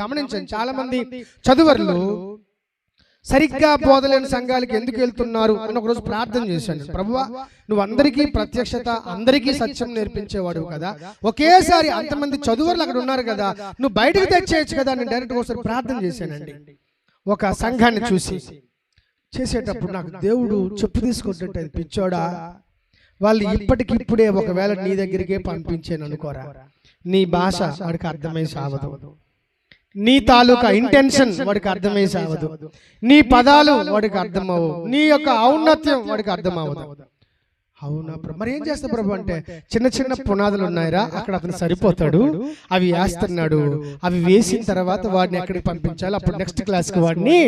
గమనించండి. చాలా మంది చదువర్లు సరిగ్గా బోధలేని సంఘాలకి ఎందుకు వెళ్తున్నారు అని ఒకరోజు ప్రార్థన చేశాను ప్రభువా నువ్వు అందరికీ ప్రత్యక్షత అందరికీ సత్యం నేర్పించేవాడు కదా. ఒకేసారి అంతమంది చదువర్లు అక్కడ ఉన్నారు కదా. నువ్వు బయటకు తెచ్చేయచ్చు కదా నేను డైరెక్ట్ ఒకసారి ప్రార్థన చేశానండి. ఒక సంఘాన్ని చూసి చేసేటప్పుడు నాకు దేవుడు చెప్పు తీసుకుంటుంటే అది పిచ్చోడా వాళ్ళు ఇప్పటికిప్పుడే ఒకవేళ నీ దగ్గరికే పంపించాను అనుకోరా. నీ భాష వాడికి అర్థమై సావదు. నీ తాలూకా ఇంటెన్షన్ వాడికి అర్థమై సావదు నీ పదాలు వాడికి అర్థమవు నీ యొక్క ఔన్నత్యం వాడికి అర్థమవదు అవునా ప్రభు? మరి ఏం చేస్తా ప్రభు అంటే చిన్న చిన్న పునాదులు ఉన్నాయిరా అక్కడ అతను సరిపోతాడు అవి వేస్తున్నాడు అవి వేసిన తర్వాత వాడిని ఎక్కడికి పంపించాలి అప్పుడు నెక్స్ట్ క్లాస్కి వాడిని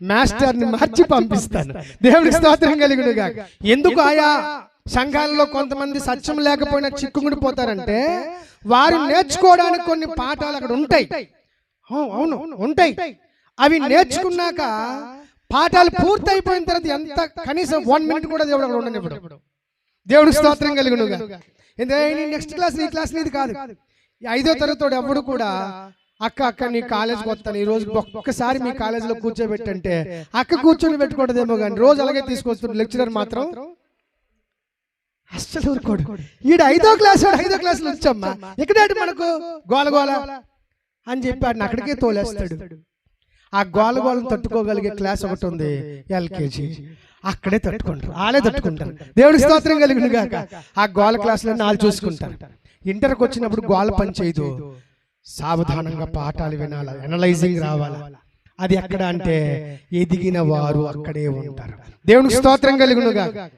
మాస్టర్ని మార్చి పంపిస్తాను. దేవుడికి స్తోత్రం కలిగినగా ఎందుకు ఆయా సంఘాలలో కొంతమంది సత్యం లేకపోయినా చిక్కుముడి పోతారంటే వారు నేర్చుకోవడానికి కొన్ని పాఠాలు అక్కడ ఉంటాయి. అవును, అవును ఉంటాయి. అవి నేర్చుకున్నాక పాఠాలు పూర్తి అయిపోయిన తర్వాత ఎంత కనీసం వన్ మినిట్ కూడా దేవుడు అక్కడ ఉండనివ్వడు. దేవుడు స్తోత్రం కలిగినగా ఎందుకంటే నెక్స్ట్ క్లాస్ నీ క్లాస్ నీది కాదు. ఈ ఐదో తరగతి ఎవడు కూడా అక్క అక్క నీ కాలేజ్కి వస్తాను. ఈ రోజు ఒక్కసారి మీ కాలేజీలో కూర్చోబెట్టంటే అక్క కూర్చొని పెట్టుకోవడదేమో కానీ రోజు అలాగే తీసుకొస్తుంది లెక్చరర్ మాత్రం అస్సలు ఊరుకోడు. ఈడు ఐదో క్లాస్ ఐదో క్లాసులు వచ్చమ్మా. ఇక్కడేంటి మనకు? గోల గోల? అని చెప్పి ఆడిని అక్కడికే తోలేస్తాడు. ఆ గోల గోలను తట్టుకోగలిగే క్లాస్ ఒకటి ఉంది ఎల్కేజీ. అక్కడే తట్టుకుంటారు. వాళ్ళే తట్టుకుంటారు. దేవుడి స్తోత్రం కలిగిన గాక ఆ గోల క్లాసులో వాళ్ళు చూసుకుంటారు. ఇంటర్కి వచ్చినప్పుడు గోల పని చేయదు. సావధానంగా పాఠాలు వినాలి అనలైజింగ్ రావాలి. అది ఎక్కడ అంటే ఎదిగిన వారు అక్కడే ఉంటారు. దేవునికి స్తోత్రం కలిగినగా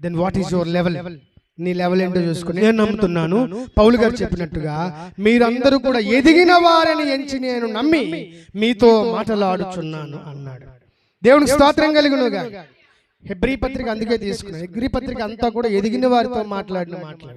then what is your level నీ లెవెల్ ఏంటో చూసుకుని నేను నమ్ముతున్నాను. పౌలు గారు చెప్పినట్టుగా మీరందరూ కూడా ఎదిగిన వారని ఎంచి నేను నమ్మి మీతో మాటలాడుచున్నాను అన్నాడు. దేవునికి స్తోత్రం కలిగినగా హెబ్రీ పత్రిక అందుకే తీసుకున్నాను హెబ్రీ పత్రిక అంతా కూడా ఎదిగిన వారితో మాట్లాడిన మాటలు